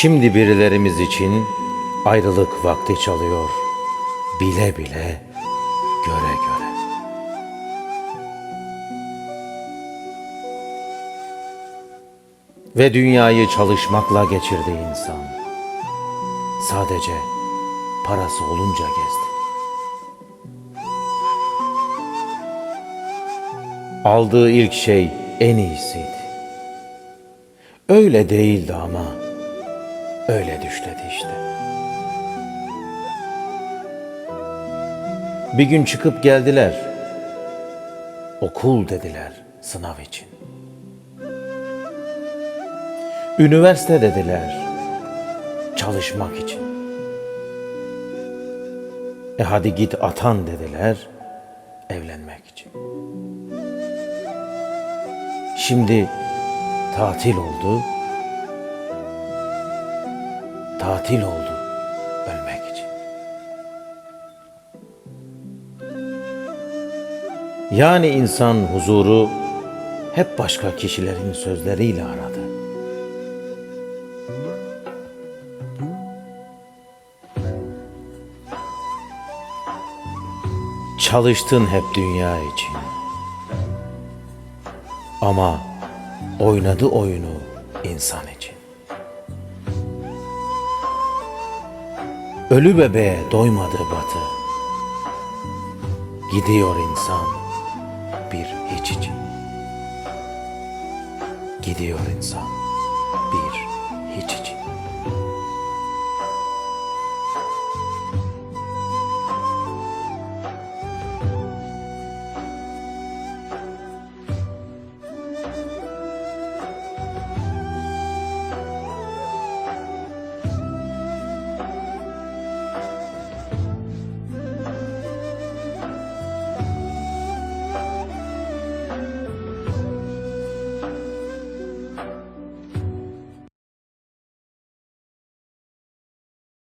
Şimdi birilerimiz için ayrılık vakti çalıyor. Bile bile, göre göre. Ve dünyayı çalışmakla geçirdi insan. Sadece parası olunca gezdi. Aldığı ilk şey en iyisiydi. Öyle değildi ama öyle düşledi işte. Bir gün çıkıp geldiler. Okul dediler sınav için. Üniversite dediler çalışmak için. E hadi git atan dediler evlenmek için. Şimdi tatil oldu. Tatil oldu ölmek için. Yani insan huzuru hep başka kişilerin sözleriyle aradı. Çalıştın hep dünya için. Ama oynadı oyunu insan için. Ölü bebeğe doymadı batı. Gidiyor insan bir hiç için. Gidiyor insan bir